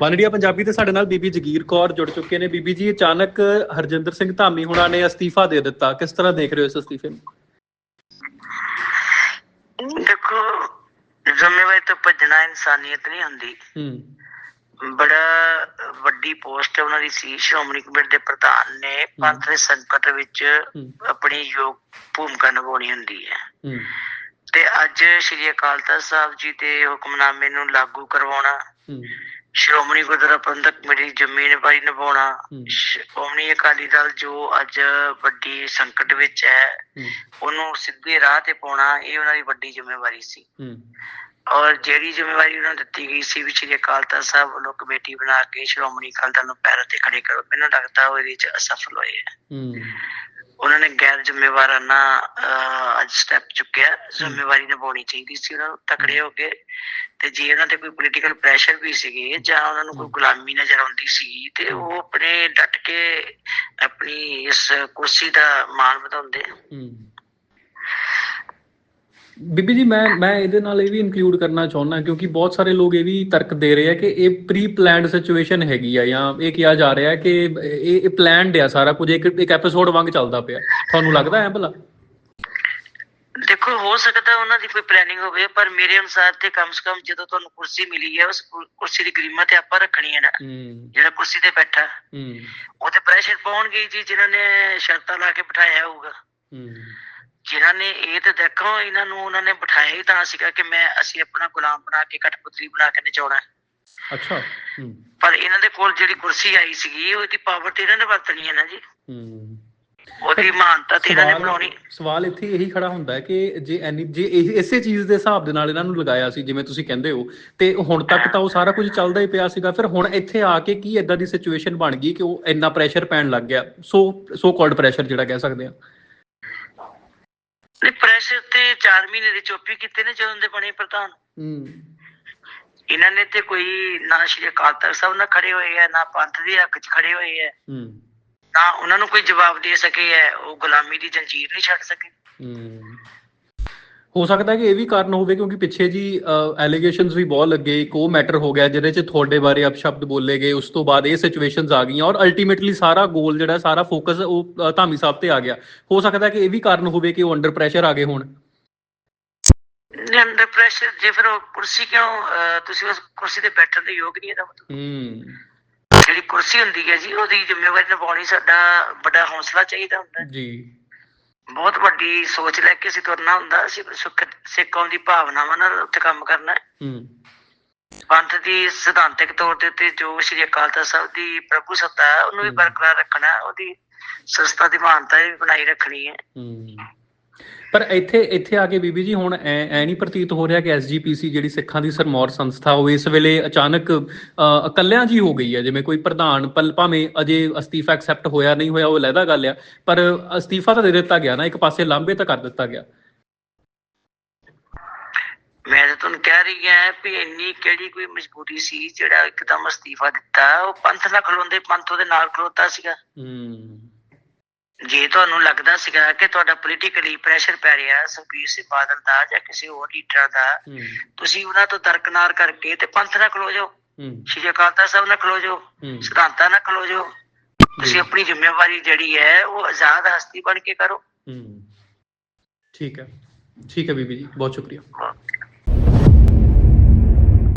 ਵਨੜੀਆ ਪੰਜਾਬੀ ਤੇ ਸਾਡੇ ਨਾਲ ਬੀਬੀ ਜਗੀਰ ਕੌਰ ਜੁੜ ਚੁੱਕੇ ਨੇ। ਬੀਬੀ ਜੀ ਅਚਾਨਕ ਹਰਜਿੰਦਰ ਸਿੰਘ ਧਾਮੀ ਹੁਣਾਂ ਨੇ ਅਸਤੀਫਾ ਦੇ ਦਿੱਤਾ। ਕਿਸ ਤਰ੍ਹਾਂ ਦੇਖ ਰਹੇ ਹੋ ਇਸ ਅਸਤੀਫੇ ਨੂੰ? ਦੇਖੋ ਜ਼ਿੰਮੇਵਾਰੀ ਤੋਂ ਭੱਜਣਾ ਇਨਸਾਨੀਅਤ ਨਹੀਂ ਹੁੰਦੀ। ਹੂੰ। ਬੜਾ ਵੱਡੀ ਪੋਸਟ ਉਹਨਾਂ ਦੀ ਸੀ ਸ਼੍ਰੋਮਣੀ ਕਮੇਟੀ ਦੇ ਪ੍ਰਧਾਨ ਨੇ। ਪੰਥ ਦੇ ਸੰਕਟ ਵਿੱਚ ਹੂੰ। ਆਪਣੀ ਯੋਗ ਭੂਮਿਕਾ ਨਿਭਾਉਣੀ ਹੁੰਦੀ ਹੈ। ਹੂੰ। ਤੇ ਅੱਜ ਸ੍ਰੀ ਅਕਾਲ ਤਖਤ ਸਾਹਿਬ ਜੀ ਦੇ ਹੁਕਮਨਾਮੇ ਨੂੰ ਲਾਗੂ ਕਰਵਾਉਣਾ। ਹੂੰ। ਸ਼੍ਰੋਮਣੀ ਗੁਰਦੁਆਰਾ ਪ੍ਰਬੰਧਕ ਕਮੇਟੀ ਜ਼ਿੰਮੇਵਾਰੀ ਨਿਭਾਉਣਾ। ਸ਼੍ਰੋਮਣੀ ਅਕਾਲੀ ਦਲ ਜੋ ਅੱਜ ਵੱਡੀ ਸੰਕਟ ਵਿੱਚ ਹੈ ਉਹਨੂੰ ਸਿੱਧੇ ਰਾਹ ਤੇ ਪਾਉਣਾ ਇਹ ਉਹਨਾਂ ਦੀ ਵੱਡੀ ਜ਼ਿੰਮੇਵਾਰੀ ਸੀ। ਔਰ ਜਿਹੜੀ ਜ਼ਿੰਮੇਵਾਰੀ ਉਹਨਾਂ ਨੂੰ ਦਿੱਤੀ ਗਈ ਸੀ ਵੀ ਸ਼੍ਰੀ ਅਕਾਲ ਤਖਤ ਸਾਹਿਬ ਵੱਲੋਂ ਕਮੇਟੀ ਬਣਾ ਕੇ ਸ਼੍ਰੋਮਣੀ ਅਕਾਲੀ ਦਲ ਨੂੰ ਪੈਰਾਂ ਤੇ ਖੜੇ ਕਰੋ ਮੈਨੂੰ ਲੱਗਦਾ ਉਹ ਇਹਦੇ ਵਿੱਚ ਅਸਫਲ ਹੋਏ ਹੈ। ਨੇ ਗੈਰ ਜ਼ਿੰਮੇਵਾਰਾਨਾ ਅੱਜ ਸਟੈਪ ਚੁੱਕਿਆ। ਜ਼ਿੰਮੇਵਾਰੀ ਨਿਭਾਉਣੀ ਚਾਹੀਦੀ ਸੀ ਉਹਨਾਂ ਨੂੰ ਤਕੜੇ ਹੋ। ਕੇ। ਤੇ ਜੇ ਉਹਨਾਂ ਤੇ ਕੋਈ ਪੋਲੀਟੀਕਲ ਪ੍ਰੈਸ਼ਰ ਵੀ ਸੀਗੇ ਜਾਂ ਉਹਨਾਂ ਨੂੰ ਕੋਈ ਗੁਲਾਮੀ ਨਜ਼ਰ ਆਉਂਦੀ ਸੀ ਤੇ ਉਹ ਆਪਣੇ ਡਟ ਕੇ ਆਪਣੀ ਇਸ ਕੁਰਸੀ ਦਾ ਮਾਣ ਵਧਾਉਂਦੇ। ਬੀਬੀ ਜੀ ਮੈਂ ਮੈਂ ਇਹਦੇ ਨਾਲ ਇਹ ਵੀ ਇਨਕਲੂਡ ਕਰਨਾ ਚਾਹੁੰਦਾ ਕਿਉਂਕਿ ਬਹੁਤ ਸਾਰੇ ਲੋਕ ਇਹ ਵੀ ਤਰਕ ਦੇ ਰਹੇ ਆ ਕਿ ਇਹ ਪ੍ਰੀ ਪਲਾਨਡ ਸਿਚੁਏਸ਼ਨ ਹੈਗੀ ਆ ਜਾਂ ਇਹ ਕਿਹਾ ਜਾ ਰਿਹਾ ਕਿ ਇਹ ਇਹ ਪਲਾਨਡ ਆ ਸਾਰਾ ਕੁਝ ਇੱਕ ਇੱਕ ਐਪੀਸੋਡ ਵਾਂਗ ਚੱਲਦਾ ਪਿਆ। ਤੁਹਾਨੂੰ ਲੱਗਦਾ ਹੈ ਭਲਾ? ਦੇਖੋ ਹੋ ਸਕਦਾ ਉਹਨਾਂ ਦੀ ਕੋਈ ਪਲੈਨਿੰਗ ਹੋਵੇ ਪਰ ਮੇਰੇ ਅਨੁਸਾਰ ਤੇ ਕਮ ਸੇ ਕਮ ਜਦੋਂ ਤੁਹਾਨੂੰ ਕੁਰਸੀ ਮਿਲੀ ਹੈ ਉਸ ਕੁਰਸੀ ਦੀ ਗਰੀਮਾ ਤੇ ਆਪਾਂ ਰੱਖਣੀ ਹੈ ਨਾ। ਜਿਹੜਾ ਕੁਰਸੀ ਤੇ ਬੈਠਾ। ਹੂੰ। ਉਹ ਤੇ ਪ੍ਰੈਸ਼ਰ ਪਾਉਣਗੇ ਜੀ ਜਿਨ੍ਹਾਂ ਨੇ ਸ਼ਰਤਾਂ ਲਾ ਕੇ ਬਿਠਾਇਆ ਹੋਊਗਾ। ਹੂੰ। ਜਿਨ੍ਹਾਂ ਨੇ ਇਹ ਤੇ ਦੇਖੋ ਇਹਨਾਂ ਨੂੰ ਉਹਨਾਂ ਨੇ ਬਿਠਾਇਆ ਹੀ ਤਾਂ ਸੀਗਾ ਕਿ ਮੈਂ ਅਸੀਂ ਆਪਣਾ ਗੁਲਾਮ ਬਣਾ ਕੇ ਕਠਪੁਤਲੀ ਬਣਾ ਕੇ ਨਚਾਉਣਾ। ਅੱਛਾ ਪਰ ਇਹਨਾਂ ਦੇ ਕੋਲ ਜਿਹੜੀ ਕੁਰਸੀ ਆਈ ਸੀਗੀ ਉਹਦੀ ਪਾਵਰ ਤੇ ਇਹਨਾਂ ਨੇ ਵਰਤਣੀ ਹੈ ਨਾ ਜੀ। ਹੂੰ। ਉਹਦੀ ਮਹਾਨਤਾ ਤੇ ਇਹਨਾਂ ਨੇ ਬਣਾਉਣੀ। ਸਵਾਲ ਇੱਥੇ ਇਹੀ ਖੜਾ ਹੁੰਦਾ ਹੈ ਕਿ ਜੇ ਐਨੀ ਜੇ ਇਸੇ ਚੀਜ਼ ਦੇ ਹਿਸਾਬ ਦੇ ਨਾਲ ਇਹਨਾਂ ਨੂੰ ਲਗਾਇਆ ਸੀ ਜਿਵੇਂ ਤੁਸੀਂ ਕਹਿੰਦੇ ਹੋ ਤੇ ਹੁਣ ਤੱਕ ਤਾਂ ਉਹ ਸਾਰਾ ਕੁਝ ਚੱਲਦਾ ਹੀ ਪਿਆ ਸੀਗਾ। ਫਿਰ ਹੁਣ ਇੱਥੇ ਆ ਕੇ ਕੀ ਇਦਾਂ ਦੀ ਸਿਚੁਏਸ਼ਨ ਬਣ ਗਈ ਕਿ ਉਹ ਇੰਨਾ ਪ੍ਰੈਸ਼ਰ ਪੈਣ ਲੱਗ ਗਿਆ? ਸੋ ਸੋ ਕਾਲਡ ਪ੍ਰੈਸ਼ਰ ਜਿਹੜਾ ਕਹਿ ਸਕਦੇ ਆ ਨਹੀਂ ਪ੍ਰੈਸ਼ਰ ਤੇ 4 ਮਹੀਨੇ ਦੇ ਚੋਪੀ ਕੀਤੇ ਨੇ ਜਦੋਂ ਦੇ ਬਣੇ ਪ੍ਰਧਾਨ। ਹੂੰ। ਇਹਨਾਂ ਨੇ ਤੇ ਕੋਈ ਨਾ ਸ਼੍ਰੀ ਅਕਾਲ ਤਖਤ ਸਾਹਿਬ ਨਾਲ ਖੜੇ ਹੋਏ ਆ ਨਾ ਪੰਥ ਦੇ ਹੱਕ 'ਚ ਖੜੇ ਹੋਏ ਆ। ਹੂੰ। ਨਾ ਉਹਨਾਂ ਨੂੰ ਕੋਈ ਜਵਾਬ ਦੇ ਸਕੇ ਹੈ ਉਹ ਗੁਲਾਮੀ ਦੀ ਜੰਜੀਰ ਨਹੀਂ ਛੱਡ ਸਕੇ। ਹੂੰ। ਹੋ ਸਕਦਾ ਕਿ ਇਹ ਵੀ ਕਾਰਨ ਹੋਵੇ ਕਿਉਂਕਿ ਪਿੱਛੇ ਜੀ ਐਲੀਗੇਸ਼ਨਸ ਵੀ ਬਹੁਤ ਲੱਗੇ। ਇੱਕ ਉਹ ਮੈਟਰ ਹੋ ਗਿਆ ਜਿਹਦੇ 'ਚ ਤੁਹਾਡੇ ਬਾਰੇ ਅਪਸ਼ਬਦ ਬੋਲੇ ਗਏ। ਉਸ ਤੋਂ ਬਾਅਦ ਇਹ ਸਿਚੁਏਸ਼ਨਸ ਆ ਗਈਆਂ ਔਰ ਅਲਟੀਮੇਟਲੀ ਸਾਰਾ ਗੋਲ ਜਿਹੜਾ ਸਾਰਾ ਫੋਕਸ ਉਹ ਧਾਮੀ ਸਾਹਿਬ ਤੇ ਆ ਗਿਆ। ਹੋ ਸਕਦਾ ਕਿ ਇਹ ਵੀ ਕਾਰਨ ਹੋਵੇ ਕਿ ਉਹ ਅੰਡਰ ਪ੍ਰੈਸ਼ਰ ਆ ਗਏ ਹੋਣ। ਅੰਡਰ ਪ੍ਰੈਸ਼ਰ ਜੇ ਫਿਰ ਉਹ ਕੁਰਸੀ ਕਿਉਂ ਤੁਸੀਂ ਉਸ ਕੁਰਸੀ ਤੇ ਬੈਠਣ ਦੇ ਯੋਗ ਨਹੀਂ ਇਹਦਾ ਮਤਲਬ ਹੂੰ। ਜਿਹੜੀ ਕੁਰਸੀ ਹੁੰਦੀ ਹੈ ਜੀ ਉਹਦੀ ਜ਼ਿੰਮੇਵਾਰੀ ਨਿਭਾਉਣੀ ਸਾਡਾ ਵੱਡਾ ਹੌਸਲਾ ਚਾਹੀਦਾ ਹੁੰਦਾ। ਜੀ। ਬਹੁਤ ਵੱਡੀ ਸੋਚ ਲੈ ਕੇ ਅਸੀਂ ਤੁਰਨਾ ਹੁੰਦਾ ਅਸੀਂ ਸੁੱਖ ਸਿੱਖਾਂ ਦੀ ਭਾਵਨਾਵਾਂ ਨਾਲ ਉੱਤੇ ਕੰਮ ਕਰਨਾ ਹੈ। ਪੰਥ ਦੀ ਸਿਧਾਂਤਕ ਤੌਰ ਤੇ ਤੇ ਜੋ ਸ਼੍ਰੀ ਅਕਾਲ ਤਖਤ ਸਾਹਿਬ ਦੀ ਪ੍ਰਭੂ ਸੱਤਾ ਹੈ ਉਹਨੂੰ ਵੀ। ਬਰਕਰਾਰ ਰੱਖਣਾ ਉਹਦੀ ਸੰਸਥਾ ਦੀ ਮਾਨਤਾ ਵੀ ਬਣਾਈ ਰੱਖਣੀ ਹੈ ਹੂੰ ਪਰ ਇੱਥੇ ਇੱਥੇ ਆ ਕੇ ਬੀਬੀ ਜੀ ਹੁਣ ਐ ਐ ਨਹੀਂ ਪ੍ਰਤੀਤ ਹੋ ਰਿਹਾ ਕਿ ਐਸਜੀਪੀਸੀ ਜਿਹੜੀ ਸਿੱਖਾਂ ਦੀ ਸਰਮੌਰ ਸੰਸਥਾ ਉਹ ਇਸ ਵੇਲੇ ਅਚਾਨਕ ਇਕੱਲਿਆਂ ਜੀ ਹੋ ਗਈ ਹੈ। ਜਿਵੇਂ ਕੋਈ ਪ੍ਰਧਾਨ ਪਲ ਭਾਵੇਂ ਅਜੇ ਅਸਤੀਫਾ ਐਕਸੈਪਟ ਹੋਇਆ ਨਹੀਂ ਹੋਇਆ ਉਹ ਲੈਦਾ ਗੱਲ ਆ ਪਰ ਅਸਤੀਫਾ ਤਾਂ ਦੇ ਦਿੱਤਾ ਗਿਆ ਨਾ ਇੱਕ ਪਾਸੇ ਲਾਂਬੇ ਤਾਂ ਕਰ ਦਿੱਤਾ ਗਿਆ। ਮੈਂ ਤਾਂ ਤੁਹਾਨੂੰ ਕਹਿ ਰਹੀ ਹਾਂ ਵੀ ਇੰਨੀ ਕਿਹੜੀ ਕੋਈ ਮਜਬੂਰੀ ਸੀ ਜਿਹੜਾ ਇੱਕਦਮ ਅਸਤੀਫਾ ਦਿੱਤਾ ਉਹ ਪੰਥ ਨਾਲ ਖਲੋਂਦੇ ਪੰਥ ਉਹਦੇ ਨਾਲ ਖਲੋਤਾ ਸੀਗਾ। ਹੂੰ। ਜੇ ਤੁਹਾਨੂੰ ਲੱਗਦਾ ਸੀਗਾ ਕਿ ਤੁਹਾਡਾ ਪੋਲੀਟੀਕਲੀ ਪ੍ਰੈਸ਼ਰ ਪੈ ਰਿਹਾ ਸੁਖਬੀਰ ਸਿੰਘ ਬਾਦਲ ਦਾ ਜਾਂ ਕਿਸੇ ਹੋਰ ਲੀਡਰਾਂ ਦਾ ਤੁਸੀਂ ਉਹਨਾਂ ਤੋਂ ਦਰਕਨਾਰ ਕਰਕੇ ਤੇ ਪੰਥ ਨਾਲ ਖਲੋ ਜਾਓ। ਸ਼੍ਰੀ ਅਕਾਲ ਤਖਤ ਸਾਹਿਬ ਨਾਲ ਖਲੋ ਜਾਓ। ਸਿਧਾਂਤਾਂ ਨਾਲ ਖਲੋ ਜਾਓ। ਤੁਸੀਂ ਆਪਣੀ ਜ਼ਿੰਮੇਵਾਰੀ ਜਿਹੜੀ ਹੈ ਉਹ ਆਜ਼ਾਦ ਹਸਤੀ ਬਣ ਕੇ ਕਰੋ। ਠੀਕ ਹੈ। ਠੀਕ ਹੈ ਬੀਬੀ ਜੀ ਬਹੁਤ ਸ਼ੁਕਰੀਆ।